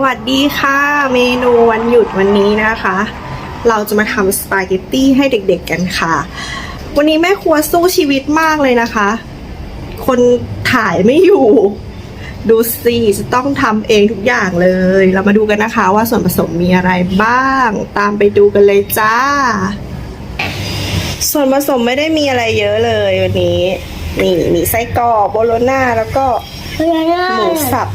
วัสดีค่ะ เมนูวันหยุดวันนี้นะคะ เราจะมาทำสปาเกตตี้ให้เด็กๆกันค่ะ วันนี้แม่ครัวสู้ชีวิตมากเลยนะคะ คนถ่ายไม่อยู่ ดูสิจะต้องทำเองทุกอย่างเลย เรามาดูกันนะคะว่าส่วนผสมมีอะไรบ้าง ตามไปดูกันเลยจ้า ส่วนผสมไม่ได้มีอะไรเยอะเลยวันนี้ นี่มีไส้กรอกโบโลน่าแล้วก็หมูสับ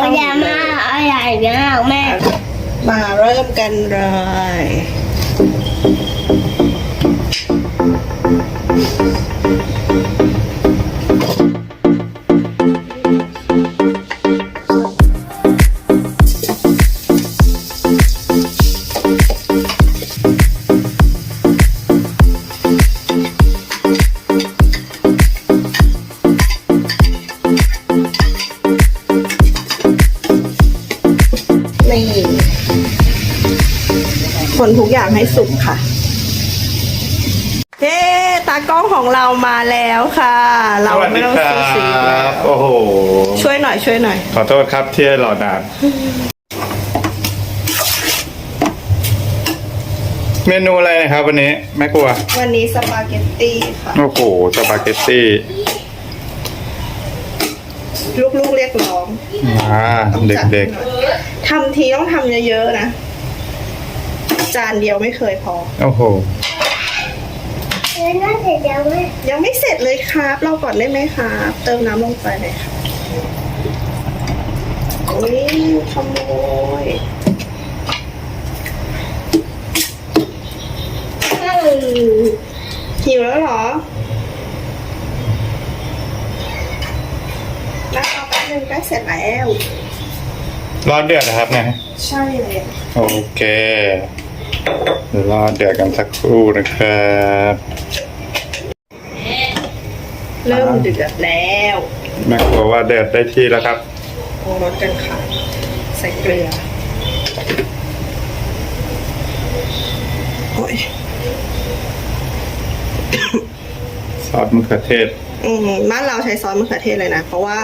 อร่อยมากอร่อยมากแม่ มาเริ่มกันเลย คนทุกอย่างให้สุกค่ะ เฮ้ตากล้องของเรามาแล้วค่ะ เราไม่ต้องซูซีบโอ้โห ช่วยหน่อยช่วยหน่อย ขอโทษครับที่ให้รอนาน เมนูอะไรนะครับวันนี้แม่ครัว วันนี้สปาเกตตี้ค่ะ โอ้โห สปาเกตตี้ ลูกๆเรียกร้องอ่าต้องจัเด็กให้หน่อยทำทีต้องทำเยอะๆนะ จานเดียวไม่เคยพอ ๆ โอ้โหแล้วน่าเสร็จแล้วแม่ยังไม่เสร็จเลยครับ เราก่อนได้ไหมครับ เติมน้ำลงไปหน่อยครับโอ้ยขโมยหิวแล้วเหรอ แล้วเอาแป๊บนึงใกล้เสร็จแล้วร้อนเดือดนะครับเนี่ยใช่เลยโอเคเดี๋ยวรอเดือดกันสักครู่นะครับเริ่มเดือดแล้วแม่ครัวว่าเดือดได้ที่แล้วครับปรุงรสกันค่ะใส่เกลือโอ้ยซอสมะเขือเทศ อืมบ้านเราใช้ซอสมะเขือเทศเลยนะ เพราะว่า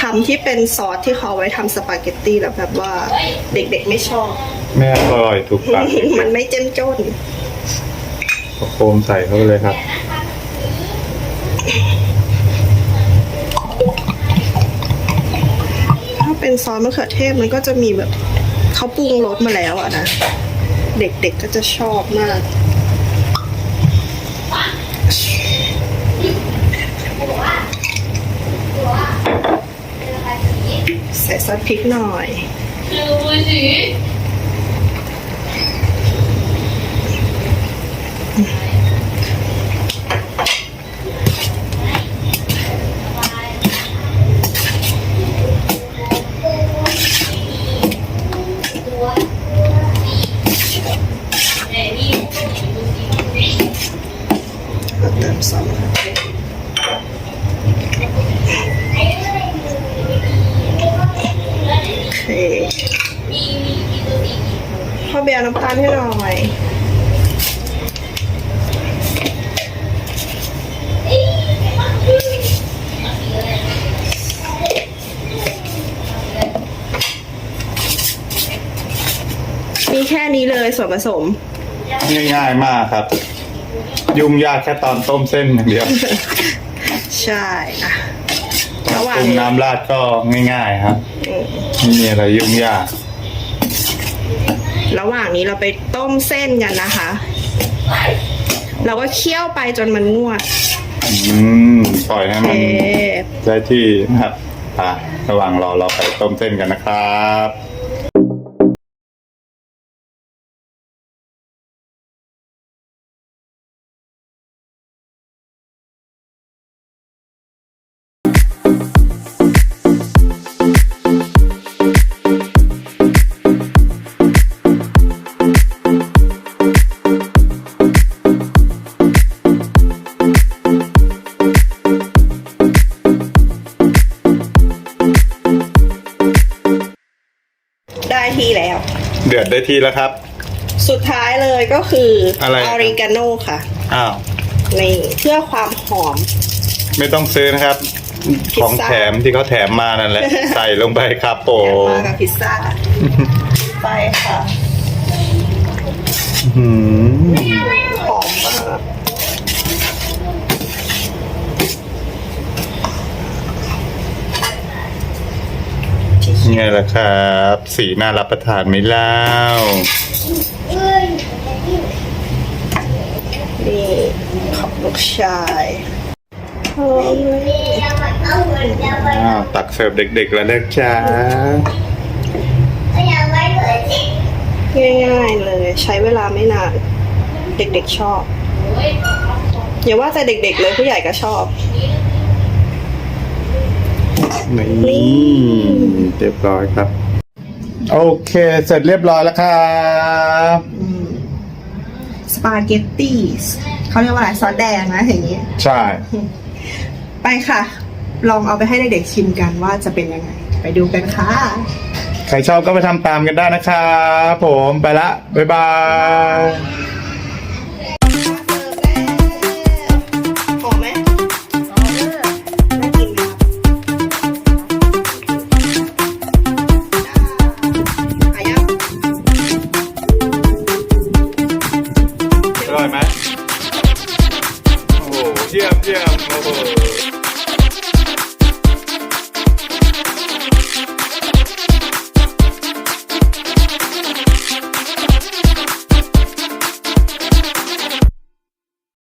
ทำที่เป็นซอสที่เขาเอาไว้ทำสปาเกตตี้แล้วแบบว่าเด็กๆไม่ชอบ แม่อร่อยถูกปากมันไม่เจ้มจนประโคมใส่เข้าไปเลยครับ ถ้าเป็นซอสมะเขือเทศมันก็จะมีแบบเขาปรุงรสมาแล้วอะนะ เด็กๆก็จะชอบมาก ใส่ ซอสพริกหน่อยเราเติมซอสมะเขือเทศโอเค พ่อเบียร์น้ำตาลให้หน่อยมีแค่นี้เลยส่วนผสม ง่ายๆมากครับ ยุ่งยากแค่ตอนต้มเส้นอย่างเดียวใช่อะตอนระหว่างปรุงนี้น้ำราดก็ง่ายๆครับอืมไม่มีอะไรยุ่งยาก ระหว่างนี้เราไปต้มเส้นกันนะคะ เราก็เคี่ยวไปจนมันงวด อืมปล่อยให้เอมันได้ที่นะครับอะระหว่างรอเราไปต้มเส้นกันนะครับ ได้ที่แล้ว เดือดได้ที่แล้วครับ สุดท้ายเลยก็คืออะไรอครับริกาโน่ค่ะอ้าว นี่เพื่อความหอม ไม่ต้องซื้อนะครับของแถมที่เขาแถมมานั่นแหละ ใส่ลงไปครับโอ้มากับพิซซ่า ไปค่ะหืมหอมมาก ไงล่ะครับ สีน่ารับประทานไหมเล่านี่ของลูกชายหอมเลยอ้าวตักเสิร์ฟเด็กๆแล้วนะจ๊ะง่ายๆเลย ใช้เวลาไม่นานเด็กๆชอบ อย่าว่าแต่เด็กๆเลยผู้ใหญ่ก็ชอบ นี่เรียบร้อยครับ โอเค เสร็จเรียบร้อยแล้วครับสปาเกตตี้เขาเรียกว่าอะไรซอสแดงนะอย่างนี้ใช่ ไปค่ะ ลองเอาไปให้เด็กๆชิมกันว่าจะเป็นยังไง ไปดูกันค่ะ ใครชอบก็ไปทำตามกันได้นะครับผมไปละ บ๊ายบาย